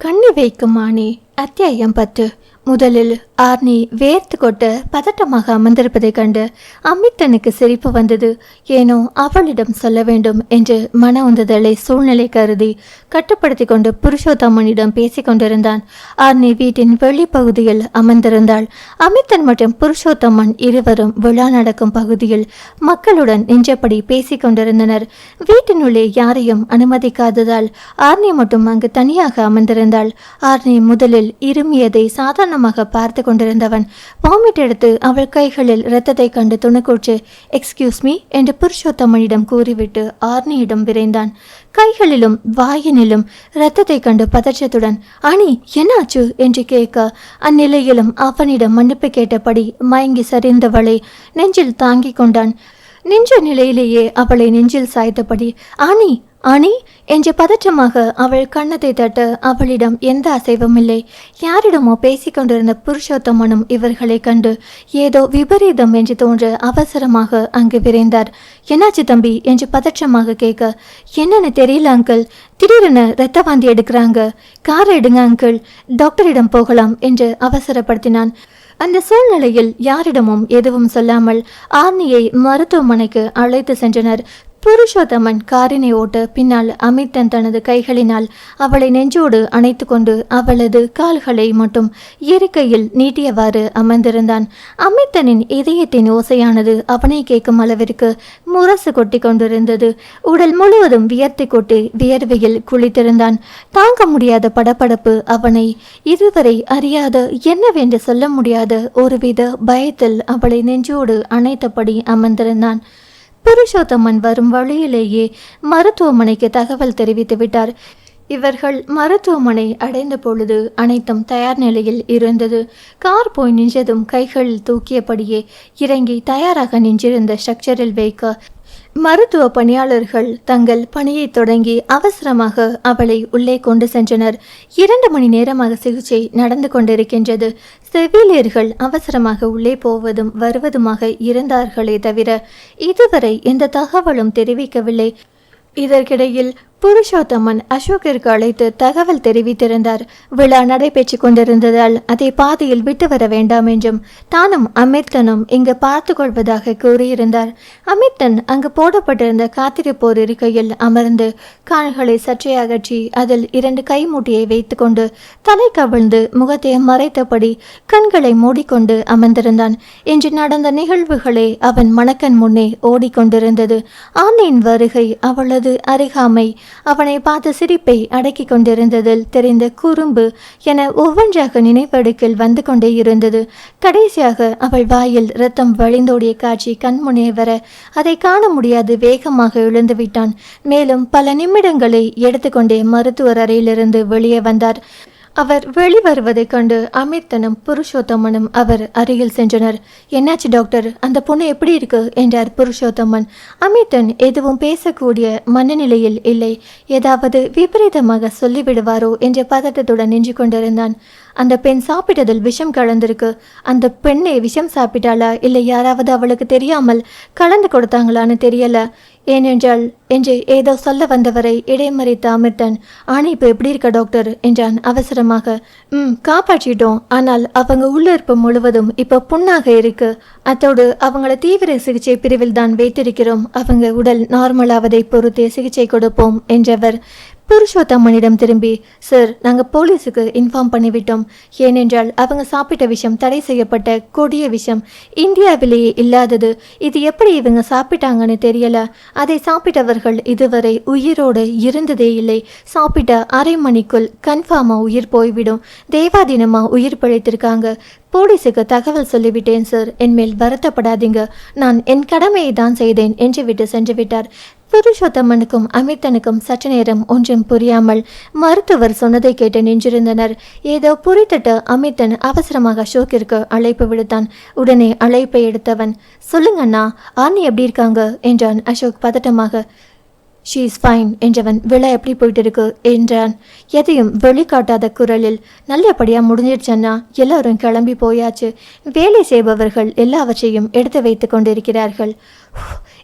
கண்ணி வைக்குமானே? அத்தியாயம் பத்து. முதலில் ஆர்னி வேர்த்து கொட்ட பதட்டமாக அமர்ந்திருப்பதைக் கண்டு அமித்தனுக்கு சிரிப்பு வந்தது. ஏனோ அவளிடம் சொல்ல வேண்டும் என்று மன உந்துதலை சூழ்நிலை கருதி கட்டுப்படுத்தி கொண்டு புருஷோத்தமனிடம் பேசிக் கொண்டிருந்தான். ஆர்னி வீட்டின் வெளிப்பகுதியில் அமர்ந்திருந்தாள். அமித்தன் மற்றும் புருஷோத்தமன் இருவரும் விழா நடக்கும் பகுதியில் மக்களுடன் நின்றபடி பேசிக் கொண்டிருந்தனர். வீட்டினுள்ளே யாரையும் அனுமதிக்காததால் ஆர்னி மட்டும் அங்கு தனியாக அமர்ந்திருந்தாள். ஆர்னி முதலில் இருமியதை சாதாரண சாதாரணமாக பார்த்து கொண்டிருந்தவன். வாமிட் எடுத்து அவள் கைகளில் இரத்தத்தை கண்டு துணுக்கூற்று எக்ஸ்கியூஸ் மீ என்று புருஷோத்தமனிடம் கூறிவிட்டு ஆர்னியிடம் விரைந்தான். கைகளிலும் வாயினிலும் இரத்தத்தை கண்டு பதற்றத்துடன் அணி என்னாச்சு? என்று கேட்க அந்நிலையிலும் அவனிடம் மன்னிப்பு கேட்டபடி மயங்கி சரிந்தவளை நெஞ்சில் தாங்கிக் கொண்டான். நின்ற நிலையிலேயே அவளை நெஞ்சில் சாய்த்தபடி அணி அணி என்று பதற்றமாக அவள் கன்னத்தை தட்ட அவளிடம் எந்த அசைவும் இல்லை. யாரிடமோ பேசிக் கொண்டிருந்த புருஷோத்தமனும் இவர்களை கண்டு ஏதோ விபரீதம் என்று தோன்ற அவசரமாக அங்கு விரைந்தார். என்னாச்சு தம்பி? என்று பதற்றமாக கேட்க என்னன்னு தெரியல அங்கிள். திடீரென ரத்த வாந்தி எடுக்கிறாங்க. காரை எடுங்க அங்கிள். டாக்டரிடம் போகலாம் என்று அவசரப்படுத்தினான். அந்த சூழ்நிலையில் யாரிடமும் எதுவும் சொல்லாமல் ஆர்னியை மருத்துவமனைக்கு அழைத்து சென்றனர். புருஷோத்தமன் காரினை ஓட்ட பின்னால் அமித்தன் தனது கைகளினால் அவளை நெஞ்சோடு அணைத்து கொண்டு அவளது கால்களை மட்டும் இயற்கையில் நீட்டியவாறு அமர்ந்திருந்தான். அமித்தனின் இதயத்தின் ஓசையானது அவனை கேட்கும் அளவிற்கு முரசு கொட்டி கொண்டிருந்தது. உடல் முழுவதும் வியர்த்தி கொட்டி வியர்வையில் குளித்திருந்தான். தாங்க முடியாத படப்படப்பு அவனை இதுவரை அறியாத என்னவென்று சொல்ல முடியாத ஒருவித பயத்தில் அவளை நெஞ்சோடு அணைத்தபடி அமர்ந்திருந்தான். புருஷோத்தமன் வரும் வழியிலேயே மருத்துவமனைக்கு தகவல் தெரிவித்து விட்டார். இவர்கள் மருத்துவமனை அடைந்த பொழுது அனைத்தும் தயார் நிலையில் இருந்தது. கார் போய் நின்றதும் கைகளில் தூக்கியபடியே இறங்கி தயாராக நின்றிருந்த ஸ்ட்ரக்சரில் வைக்க மருத்துவ பணியாளர்கள் தங்கள் பணியை தொடங்கி அவசரமாக அவளை உள்ளே கொண்டு சென்றனர். இரண்டு மணி நேரமாக சிகிச்சை நடந்து கொண்டிருக்கின்றது. செவிலியர்கள் அவசரமாக உள்ளே போவதும் வருவதுமாக இருந்தார்களே தவிர இதுவரை எந்த தகவலும் தெரிவிக்கவில்லை. இதற்கிடையில் புருஷோத்தமன் அசோக்கிற்கு அழைத்து தகவல் தெரிவித்திருந்தார். விழா நடைபெற்று கொண்டிருந்ததால் அதை பாதியில் விட்டு வர வேண்டாம் என்றும் தானும் அமிர்தனும் இங்கு பார்த்து கொள்வதாக கூறியிருந்தார். அமிர்தன் அங்கு போடப்பட்டிருந்த காத்திருப்போர் இருக்கையில் அமர்ந்து கால்களை சற்றே அகற்றி அதில் இரண்டு கைமூட்டியை வைத்துக்கொண்டு தலை கவிழ்ந்து முகத்தை மறைத்தபடி கண்களை மூடிக்கொண்டு அமர்ந்திருந்தான். இன்று நடந்த நிகழ்வுகளே அவன் மணக்கன் முன்னே ஓடிக்கொண்டிருந்தது. ஆணையின் வருகை அவளது அருகாமை அவனை பார்த்த சிரிப்பை அடக்கி கொண்டிருந்ததில் தெரிந்த குறும்பு என ஒவ்வொன்றாக நினைவடுக்கில் வந்து கொண்டே இருந்தது. கடைசியாக அவள் வாயில் ரத்தம் வழிந்தோடிய காட்சி கண்முனே வர அதை காண முடியாது வேகமாக எழுந்து விட்டான். மேலும் பல நிமிடங்களை எடுத்துக்கொண்டே மருத்துவர் அறையிலிருந்து வெளியே வந்தார். அவர் வெளிவருவதைக் கண்டு அமிர்தனும் புருஷோத்தமனும் அவர் அருகில் சென்றனர். என்னாச்சு டாக்டர்? அந்த பொண்ணு எப்படி இருக்கு? என்றார் புருஷோத்தமன். அமிர்தன் எதுவும் பேசக்கூடிய மனநிலையில் இல்லை. ஏதாவது விபரீதமாக சொல்லிவிடுவாரோ என்ற பதட்டத்துடன் நின்று கொண்டிருந்தான். அந்த பெண் சாப்பிட்டதில் விஷம் கலந்திருக்கு. அந்த பெண்ணை விஷம் சாப்பிட்டாளா? இல்லை யாராவது அவளுக்கு தெரியாமல் கலந்து கொடுத்தாங்களான்னு தெரியல. ஏனென்றால் என்று ஏதோ சொல்ல வந்தவரை இடைமறித்த அமிர்தன் ஆனா இப்போ எப்படி இருக்க டாக்டர் என்றான். அவசரமாக ம் காப்பாற்றிட்டோம். ஆனால் அவங்க உள்ளிருப்பு முழுவதும் இப்போ புண்ணாக இருக்கு. அத்தோடு அவங்கள தீவிர சிகிச்சை பிரிவில் தான் வைத்திருக்கிறோம். அவங்க உடல் நார்மலாவதை பொறுத்தே சிகிச்சை கொடுப்போம் என்றவர் புருஷோத்தம்மனிடம் திரும்பி சார் நாங்கள் போலீஸுக்கு இன்ஃபார்ம் பண்ணிவிட்டோம். ஏனென்றால் அவங்க சாப்பிட்ட விஷயம் தடை செய்யப்பட்ட கொடிய விஷயம் இந்தியாவிலேயே இல்லாதது. இது எப்படி இவங்க சாப்பிட்டாங்கன்னு தெரியல. அதை சாப்பிட்டவர்கள் இதுவரை உயிரோடு இருந்ததே இல்லை. சாப்பிட்ட அரை மணிக்குள் கன்ஃபார்மாக உயிர் போய்விடும். தேவாதீனமாக உயிர் பிழைத்திருக்காங்க. போலீஸுக்கு தகவல் சொல்லிவிட்டேன் சார். என்மேல் வருத்தப்படாதீங்க. நான் என் கடமையை தான் செய்தேன் என்று விட்டு சென்று விட்டார். புருஷோத்தமனுக்கும் அமிர்தனுக்கும் சற்று நேரம் ஒன்றும் புரியாமல் மருத்துவர் சொன்னதை கேட்டு நின்றிருந்தனர். ஏதோ புரித்தட்டு அமிர்தன் அவசரமாக அசோக்கிற்கு அழைப்பு விடுத்தான். உடனே அழைப்பை எடுத்தவன் சொல்லுங்க அண்ணா ஆர்னி எப்படி இருக்காங்க? என்றான் அசோக் பதட்டமாக. ஷீ இஸ் ஃபைன் என்றவன் விழா எப்படி போயிட்டு இருக்கு என்றான். எதையும் வெளிக்காட்டாத குரலில் நல்லபடியாக முடிஞ்சிடுச்சன்னா எல்லாரும் கிளம்பி போயாச்சு. வேலை செய்பவர்கள் எல்லாவற்றையும் எடுத்து வைத்து கொண்டிருக்கிறார்கள்.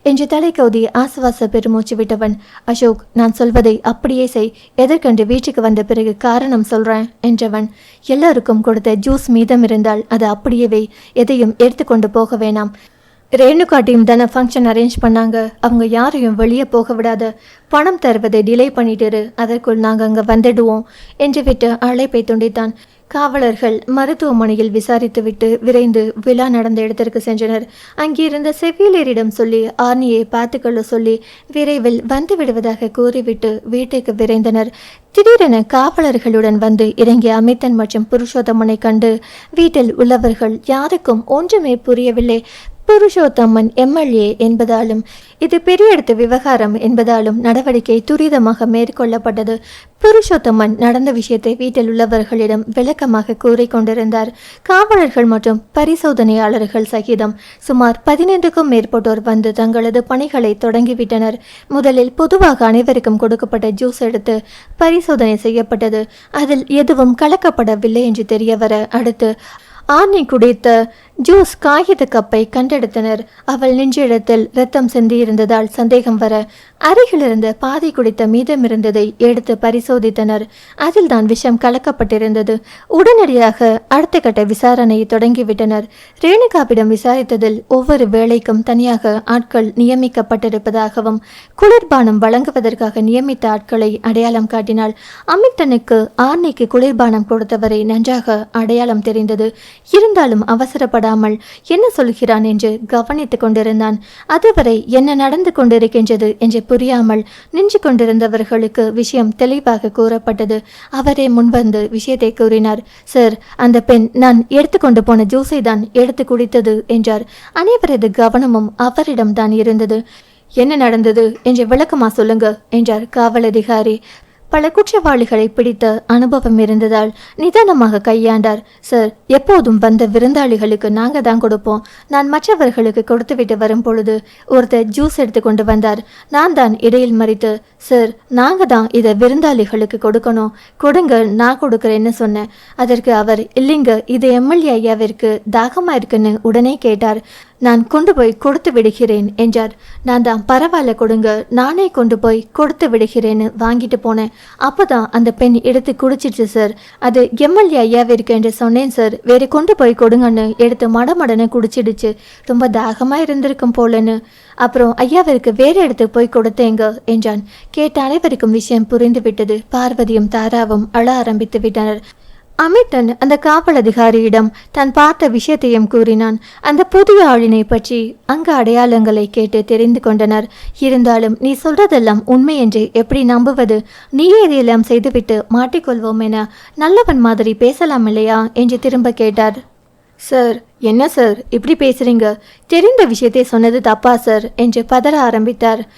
என்று தலை கவுதி ஆசுவாச பெருமூச்சு விட்டவன் அசோக் நான் சொல்வதை அப்படியே செய். எதற்கண்டு வீட்டுக்கு வந்த பிறகு காரணம் சொல்றேன் என்றவன். எல்லாருக்கும் கொடுத்த ஜூஸ் மீதம் இருந்தால் அது அப்படியே எதையும் எடுத்துக்கொண்டு போக வேணாம். ரேணுகா டீம் தானே ஃபங்க்ஷன் அரேஞ்ச் பண்ணாங்க. அவங்க யாரையும் வெளியே போக விடாத. பணம் தருவதை டிலே பண்ணிட்டு அதற்குள் நாங்கள் அங்கே வந்துடுவோம் என்று விட்டு அழைப்பை துண்டித்தான். காவலர்கள் மருத்துவமனையில் விசாரித்துவிட்டு விரைந்து விழா நடந்த இடத்திற்கு சென்றனர். அங்கிருந்த செவிலியரிடம் சொல்லி ஆர்னியை பார்த்துக்கொள்ள சொல்லி விரைவில் வந்து விடுவதாக கூறிவிட்டு வீட்டுக்கு விரைந்தனர். திடீரென காவலர்களுடன் வந்து இறங்கிய அமித்தன் மற்றும் புருஷோத்தமனை கண்டு வீட்டில் உள்ளவர்கள் யாருக்கும் ஒன்றுமே புரியவில்லை. புருஷோத்தம்மன் எம்எல்ஏ என்பதாலும் இது பெரிய இடத்து விவகாரம் என்பதாலும் நடவடிக்கை துரிதமாக மேற்கொள்ளப்பட்டது. புருஷோத்தம்மன் நடந்த விஷயத்தை வீட்டில் உள்ளவர்களிடம் விளக்கமாக கூறிக்கொண்டிருந்தார் காவலர்கள் மற்றும் பரிசோதனையாளர்கள் சகிதம் சுமார் பதினைந்துக்கும் மேற்பட்டோர் வந்து தங்களது பணிகளை தொடங்கிவிட்டனர். முதலில் பொதுவாக அனைவருக்கும் கொடுக்கப்பட்ட ஜூஸ் எடுத்து பரிசோதனை செய்யப்பட்டது. அதில் எதுவும் கலக்கப்படவில்லை என்று தெரியவர அடுத்து ஆர்னி குடித்த ஜூஸ் காகித கப்பை கண்டெடுத்தனர். அவள் நெஞ்சிடத்தில் ரத்தம் சிந்தியிருந்ததால் சந்தேகம் வர அருகிலிருந்து இருந்த பாதி குடித்த மீதமிருந்ததை எடுத்து பரிசோதித்தனர். அதில் தான் விஷம் கலக்கப்பட்டிருந்தது. உடனடியாக அடுத்த கட்ட விசாரணையை தொடங்கிவிட்டனர். ரேணுகாவிடம் விசாரித்ததில் ஒவ்வொரு வேலைக்கும் தனியாக ஆட்கள் நியமிக்கப்பட்டிருப்பதாகவும் குளிர்பானம் வழங்குவதற்காக நியமித்த ஆட்களை அடையாளம் காட்டினாள். அமித்தனுக்கு ஆர்னிக்கு குளிர்பானம் கொடுத்தவரை நன்றாக அடையாளம் தெரிந்தது. இருந்தாலும் அவசரப்பட அவசரப்படாமல் என்ன சொல்கிறான் என்று கவனித்துக் கொண்டிருந்தான். அதுவரை என்ன நடந்து கொண்டிருக்கின்றது என்று புரியாமல் நின்று கொண்டிருந்தவர்களுக்கு விஷயம் தெளிவாக கூறப்பட்டது. அவரே முன்வந்து விஷயத்தை கூறினார் சார் அந்த பெண் நான் எடுத்துக்கொண்டு போன ஜூஸை தான் எடுத்து குடித்தது என்றார். அனைவரது கவனமும் அவரிடம்தான் இருந்தது. என்ன நடந்தது? என்று விளக்கமா சொல்லுங்க என்றார் காவல் அதிகாரி பல குற்றவாளிகளை பிடித்த அனுபவம் இருந்ததால் நிதானமாக கையாண்டார். சார் எப்போதும் வந்த விருந்தாளிகளுக்கு நாங்கள் தான் கொடுப்போம். நான் மற்றவர்களுக்கு கொடுத்துவிட்டு வரும் பொழுது ஒருத்தர் ஜூஸ் எடுத்து கொண்டு வந்தார். நான் தான் இடையில் மறித்து சார் நாங்கள் தான் இதை விருந்தாளிகளுக்கு கொடுக்கணும். கொடுங்க நான் கொடுக்குறேன்னு சொன்னேன். அதற்கு அவர் இல்லைங்க இது எம்எல்ஏ ஐயாவிற்கு தாகமாக இருக்குன்னு உடனே கேட்டார். நான் கொண்டு போய் கொடுத்து விடுகிறேன் என்றார். நான் தான் பரவாயில்ல கொடுங்க நானே கொண்டு போய் கொடுத்து விடுகிறேன்னு வாங்கிட்டு போனேன். அப்போதான் அந்த பெண் எடுத்து குடிச்சிடுச்சு சார். அது எம்எல்ஏ ஐயாவிற்கு என்று சொன்னேன் சார். வேறு கொண்டு போய் கொடுங்கன்னு எடுத்து மடமடன்னு குடிச்சிடுச்சு. ரொம்ப தாகமாக இருந்திருக்கும் போலன்னு. அப்புறம் ஐயாவிற்கு வேறு இடத்துக்கு போய் கொடுத்தேங்க என்றான். கேட்ட அனைவருக்கும் விஷயம் புரிந்துவிட்டது. பார்வதியும் தாராவும் அழ ஆரம்பித்து விட்டனர். அமிட்டன் அந்த காவல் அதிகாரியிடம் தான் பார்த்த விஷயத்தையும் கூறினான். அந்த புதிய ஆளினை பற்றி அங்கு அடையாளங்களை கேட்டு தெரிந்து கொண்டனர். இருந்தாலும் நீ சொல்றதெல்லாம் உண்மை என்று எப்படி நம்புவது? நீயே இதையெல்லாம் செய்துவிட்டு மாட்டிக்கொள்வோம் என நல்லவன் மாதிரி பேசலாம் இல்லையா? என்று திரும்ப கேட்டார். சார் என்ன சார்? இப்படி பேசுறீங்க? தெரிந்த விஷயத்தை சொன்னது தப்பா சார்? என்று பதற ஆரம்பித்தார்.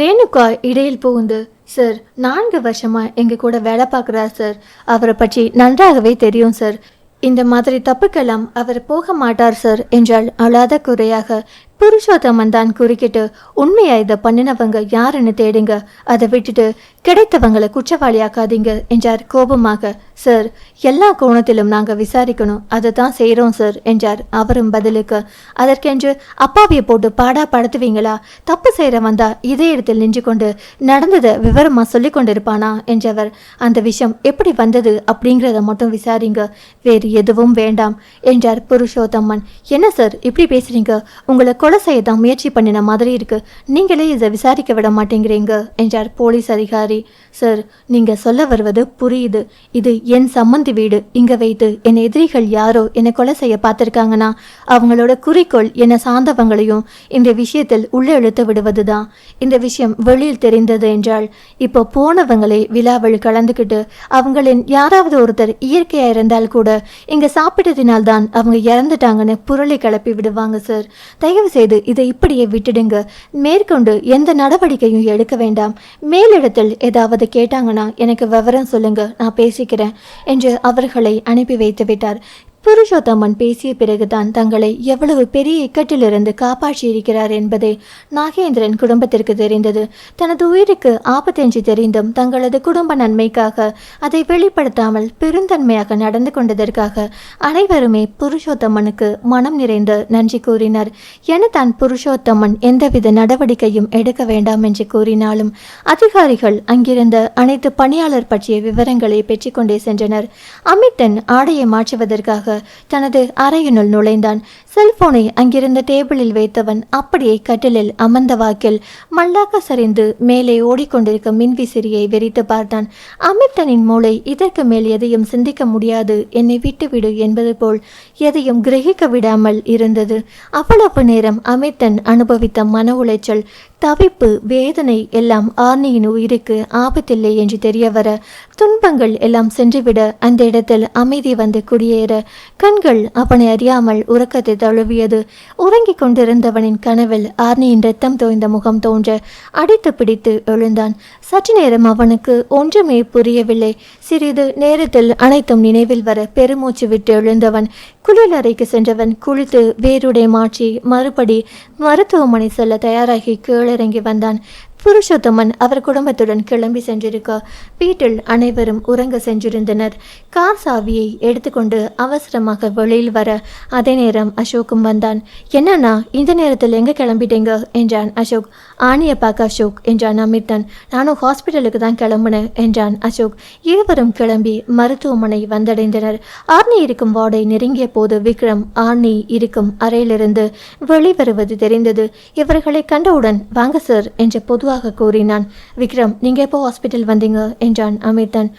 ரேணுகா இடையில் புகுந்து சார் நான்கு வருஷமாக எங்கள் கூட வேலை பார்க்குறார் சார். அவரை பற்றி நன்றாகவே தெரியும் சார். இந்த மாதிரி தப்புக்கெல்லாம் அவர் போக மாட்டார் சார் என்றால் அழாத குறையாக புருஷோத்தமன் தான் குறுக்கிட்டு உண்மையா இதை பண்ணினவங்க யாருன்னு தேடுங்க. அதை விட்டுட்டு கிடைத்தவங்களை குற்றவாளியாக்காதீங்க என்றார் கோபமாக. சார் எல்லா கோணத்திலும் நாங்கள் விசாரிக்கணும். அதை தான் செய்கிறோம் சார் என்றார். அவரும் பதிலுக்கு அதற்கென்று அப்பாவியை போட்டு பாடா படுத்துவீங்களா? தப்பு செய்கிற வந்தா இதே இடத்தில் நின்று கொண்டு நடந்ததை விவரமாக சொல்லி கொண்டிருப்பானா? என்றவர் அந்த விஷயம் எப்படி வந்தது அப்படிங்கிறத மட்டும் விசாரிங்க. வேறு எதுவும் வேண்டாம் என்றார் புருஷோத்தம்மன் என்ன சார் இப்படி பேசுறீங்க? உங்களை கொலை செய்ய தான் முயற்சி பண்ணின மாதிரி இருக்கு. நீங்களே இதை விசாரிக்க விட மாட்டேங்கிறீங்க என்றார் போலீஸ் அதிகாரி. சார் நீங்க சொல்ல வருவது புரியுது. இது என் சம்மந்தி வீடு. இங்க வைத்து என் எதிரிகள் யாரோ என்னை கொலை செய்ய பார்த்துருக்காங்கன்னா அவங்களோட குறிக்கோள் என்னை சார்ந்தவங்களையும் இந்த விஷயத்தில் உள்ளே இழுத்து விடுவதுதான். இந்த விஷயம் வெளியில் தெரிந்தது என்றால் இப்போ போனவங்களே விழாவில் கலந்துக்கிட்டு அவங்களின் யாராவது ஒருத்தர் இயற்கையா இருந்தால் கூட இங்க சாப்பிட்டதினால்தான் அவங்க இறந்துட்டாங்கன்னு புரளி கிளப்பி விடுவாங்க சார். தயவு செய்து இதை இப்படியே விட்டுடுங்க. மேற்கொண்டு எந்த நடவடிக்கையும் எடுக்க வேண்டாம். மேலிடத்தில் ஏதாவது கேட்டாங்கன்னா எனக்கு விவரம் சொல்லுங்க. நான் பேசிக்கிறேன். என்று அவர்களை அனுப்பி வைத்து விட்டார் புருஷோத்தமன் பேசிய பிறகுதான் தங்களை எவ்வளவு பெரிய இக்கட்டிலிருந்து காப்பாற்றியிருக்கிறார் என்பதை நாகேந்திரன் குடும்பத்திற்கு தெரிந்தது. தனது உயிருக்கு ஆபத்தென்று தெரிந்தும் தங்களது குடும்ப நன்மைக்காக அதை வெளிப்படுத்தாமல் பெருந்தன்மையாக நடந்து கொண்டதற்காக அனைவருமே புருஷோத்தமனுக்கு மனம் நிறைந்து நன்றி கூறினர். என தான் புருஷோத்தமன் எந்தவித நடவடிக்கையும் எடுக்க வேண்டாம் என்று கூறினாலும் அதிகாரிகள் அங்கிருந்த அனைத்து பணியாளர் பற்றிய விவரங்களை பெற்றுக்கொண்டே சென்றனர். அமித்தன் ஆடையை மாற்றுவதற்காக தனது அறையினுள் நுழைந்தான். செல்போனை அங்கிருந்த டேபிளில் வைத்தவன் அப்படியே கட்டிலில் அமர்ந்த வாக்கில் மல்லாக்க சரிந்து மேலே ஓடிக்கொண்டிருக்கும் மின்விசிறியை வெறித்து பார்த்தான். அமிர்தனின் மூளை இதற்கு மேல் எதையும் சிந்திக்க முடியாது. என்னை விட்டுவிடு என்பது போல் எதையும் கிரகிக்க விடாமல் இருந்தது. அவ்வளவு நேரம் அமிர்தன் அனுபவித்த மன உளைச்சல் தவிப்பு வேதனை எல்லாம் ஆர்னியின் உயிருக்கு ஆபத்தில்லை என்று தெரிய வர துன்பங்கள் எல்லாம் சென்றுவிட அந்த இடத்தில் அமைதி வந்து குடியேற கண்கள் அவனை அறியாமல் உறக்கத்தை தழுவியது. உறங்கிக் கொண்டிருந்தவனின் கனவில் ஆர்னியின் ரத்தம் தோய்ந்த முகம் தோன்ற அடித்து பிடித்து எழுந்தான். சற்று நேரம் அவனுக்கு ஒன்றுமே புரியவில்லை. சிறிது நேரத்தில் அனைத்தும் நினைவில் வர பெருமூச்சு விட்டு எழுந்தவன் குளியலறைக்கு சென்றவன் குளித்து வேருடை மாற்றி மறுபடி மருத்துவமனை செல்ல தயாராகி கீழிறங்கி வந்தான். புருஷோத்தமன் அவர் குடும்பத்துடன் கிளம்பி சென்றிருக்க வீட்டில் அனைவரும் உறங்க சென்றிருந்தனர். கார் சாவியை எடுத்துக்கொண்டு அவசரமாக வெளியில் வர அதே நேரம் அசோக்கும் வந்தான். என்னன்னா இந்த நேரத்தில் எங்கே கிளம்பிட்டீங்க? என்றான் அசோக். ஆணியை பார்க்க அசோக் என்றான் அமிர்தன். நானும் ஹாஸ்பிட்டலுக்கு தான் கிளம்புனேன் என்றான் அசோக். இருவரும் கிளம்பி மருத்துவமனை வந்தடைந்தனர். ஆர்னி இருக்கும் வார்டை நெருங்கிய போது விக்ரம் ஆர்னி இருக்கும் அறையிலிருந்து வெளிவருவது தெரிந்தது. இவர்களை கண்டவுடன் வாங்க சார் என்ற மெதுவாக கூறினான் விக்ரம் நீங்க எப்போ ஹாஸ்பிட்டல் வந்தீங்க? என்றான் அமிர்தன்.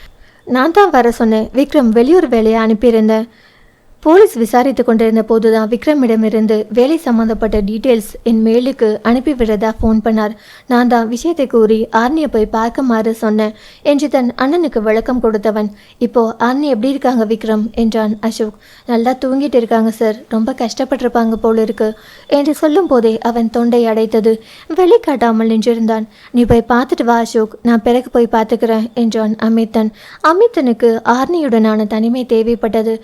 நான் தான் வர சொன்னேன். விக்ரம் வெளியூர் வேலையை அனுப்பியிருந்தேன். போலீஸ் விசாரித்து கொண்டிருந்த போதுதான் விக்ரமிடமிருந்து வேலை சம்பந்தப்பட்ட டீட்டெயில்ஸ் என் மேலுக்கு அனுப்பிவிடுறதா ஃபோன் பண்ணார். நான் தான் விஷயத்தை கூறி ஆர்னியை போய் பார்க்குமாறு சொன்னேன். என்று தன் அண்ணனுக்கு விளக்கம் கொடுத்தவன் இப்போ ஆர்னி எப்படி இருக்காங்க விக்ரம்? என்றான் அசோக். நல்லா தூங்கிட்டு இருக்காங்க சார் ரொம்ப கஷ்டப்பட்டிருப்பாங்க போல இருக்கு என்று சொல்லும் போதே அவன் தொண்டை அடைத்தது. வெளிக்காட்டாமல் நின்றிருந்தான். நீ போய் பார்த்துட்டு வா அசோக். நான் பிறகு போய் பார்த்துக்கிறேன் என்றான் அமித்தன் அமித்தனுக்கு ஆர்னியுடனான தனிமை தேவைப்பட்டது.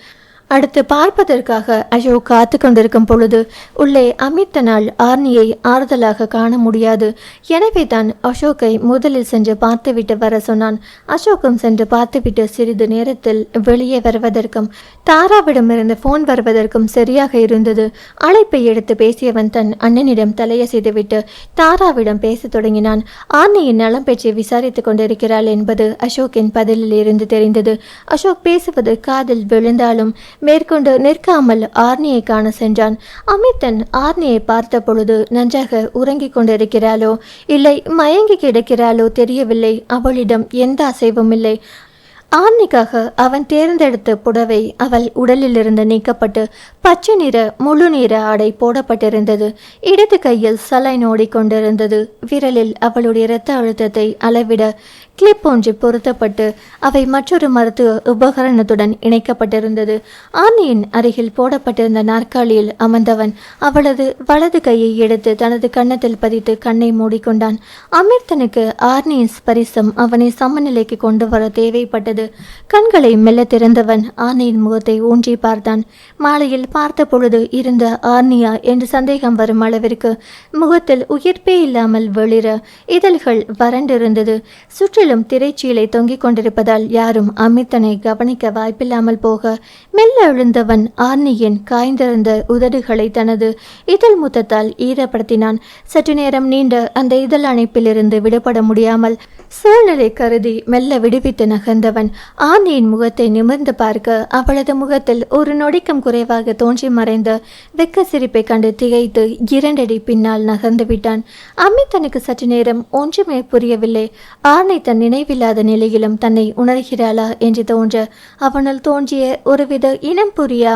அடுத்து பார்ப்பதற்காக அசோக் காத்து கொண்டிருக்கும் பொழுது உள்ளே அமித்தனால் ஆர்னியை ஆறுதலாக காண முடியாது. எனவே தான் அசோக்கை முதலில் சென்று பார்த்துவிட்டு வர சொன்னான். அசோக்கும் சென்று பார்த்துவிட்டு சிறிது நேரத்தில் வெளியே வருவதற்கும் தாராவிடமிருந்து ஃபோன் வருவதற்கும் சரியாக இருந்தது. அழைப்பை எடுத்து பேசியவன் தன் அண்ணனிடம் தலையசெய்துவிட்டு தாராவிடம் பேசத் தொடங்கினான். ஆர்னியின் நலம் பற்றி விசாரித்துக் கொண்டிருக்கிறாள் என்பது அசோக்கின் பதிலில் இருந்து தெரிந்தது. அசோக் பேசுவது காதில் விழுந்தாலும் மேற்கொண்டு நிற்காமல் ஆர்னியை காண சென்றான். அமித்தன் ஆர்னியை பார்த்த பொழுது நன்றாக உறங்கிக் கொண்டிருக்கிறாளோ? இல்லை மயங்கி கிடக்கிறாளோ தெரியவில்லை. அவளிடம் எந்த அசைவும் இல்லை. ஆர்னிக்காக அவன் தேர்ந்தெடுத்த புடவை அவள் உடலிலிருந்து நீக்கப்பட்டு பச்சை நிற முழு நிற ஆடை போடப்பட்டிருந்தது. இடது கையில் சலைன் ஓடிக்கொண்டிருந்தது. விரலில் அவளுடைய இரத்த அழுத்தத்தை அளவிட கிளிப் ஒன்று பொருத்தப்பட்டு அவை மற்றொரு மருத்துவ உபகரணத்துடன் இணைக்கப்பட்டிருந்தது. ஆர்னியின் அருகில் போடப்பட்டிருந்த நாற்காலியில் அமர்ந்தவன் அவளது வலது கையை எடுத்து தனது கன்னத்தில் பதித்து கண்ணை மூடிக்கொண்டான். அமிர்தனுக்கு ஆர்னியின் ஸ்பரிசம் அவனை சமநிலைக்கு கொண்டு வர தேவைப்பட்டது. கண்களை மெல்ல திறந்தவன் ஆர்னியின் முகத்தை ஊன்றி பார்த்தான். மாலையில் பார்த்த பொழுது இருந்த ஆர்னியா என்று சந்தேகம் வரும் அளவிற்கு முகத்தில் உயிர்ப்பே இல்லாமல் வெளிர இதழ்கள் வறண்டிருந்தது. சுற்றில் சுற்றிலும் திரைச்சீலை தொங்கிக் கொண்டிருப்பதால் யாரும் அமித்தனை கவனிக்க வாய்ப்பில்லாமல் போக மெல்ல எழுந்தவன் ஆர்னியின் காய்ந்திருந்த உதடுகளை தனது இதழ் முத்தத்தால் ஈரப்படுத்தினான். சற்று நேரம் நீண்ட அந்த இதழ் அணைப்பிலிருந்து விடுபட முடியாமல் சூழ்நிலை கருதி மெல்ல விடுவித்து நகர்ந்தவன் ஆர்னியின் முகத்தை நிமிர்ந்து பார்க்க அவளது முகத்தில் ஒரு நொடிக்கும் குறைவாக தோன்றி மறைந்த வெக்க சிரிப்பை கண்டு திகைத்து இரண்டடி பின்னால் நகர்ந்து விட்டான். அமித்தனுக்கு சற்று நேரம் ஒன்றுமே புரியவில்லை. ஆர்னை தன் நினைவில்லாத நிலையிலும் தன்னை உணர்கிறாளா என்று தோன்ற அவனால் தோன்றிய ஒருவித இனம் புரியா?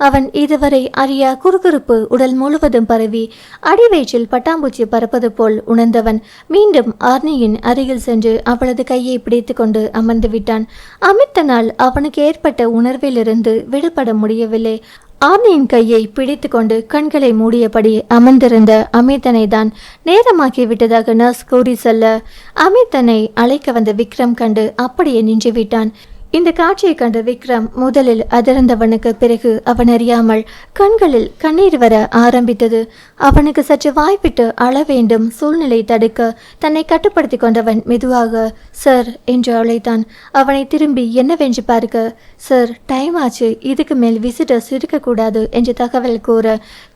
அவன் இதுவரை அறியா குறுகுறுப்பு உடல் முழுவதும் பரவி அடிவயிற்றில் பட்டாம்பூச்சி பறப்பது போல் உணர்ந்தவன் மீண்டும் ஆர்னியின் அருகில் சென்று அவளது கையை பிடித்து கொண்டு அமர்ந்து விட்டான் அமித்தனால் அவனுக்கு ஏற்பட்ட உணர்விலிருந்து விடுபட முடியவில்லை. ஆமியின் கையை பிடித்துக்கொண்டு கண்களை மூடியபடி அமர்ந்திருந்த அமிர்தனை தான் நேரமாக்கி விட்டதாக நர்ஸ் கூறி செல்ல அமிர்தனை அழைக்க வந்த விக்ரம் கண்டு அப்படியே நின்று விட்டான் இந்த காட்சியை கண்ட விக்ரம் முதலில் அதிர்ந்தவனுக்கு பிறகு அவன் அறியாமல் கண்களில் கண்ணீர் வர ஆரம்பித்தது. அவனுக்கு சற்று வாய்ப்பிட்டு அழ வேண்டும் சூழ்நிலை தடுக்க தன்னை கட்டுப்படுத்தி கொண்டவன் மெதுவாக சார் என்று அழைத்தான். அவனை திரும்பி என்னவென்று பார்க்க சார் டைம் ஆச்சு. இதுக்கு மேல் விசிட்டர்ஸ் இருக்கக்கூடாது என்று தகவல் கூற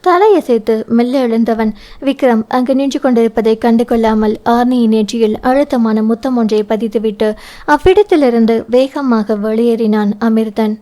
தலையசைத்து மெல்ல எழுந்தவன் விக்ரம் அங்கு நின்று கொண்டிருப்பதை கண்டு கொள்ளாமல் ஆர்னியின் நெற்றியில் அழுத்தமான முத்தம் ஒன்றை பதித்துவிட்டு அவ்விடத்திலிருந்து வேகமாக வெளியேறினான் அமிர்தன்.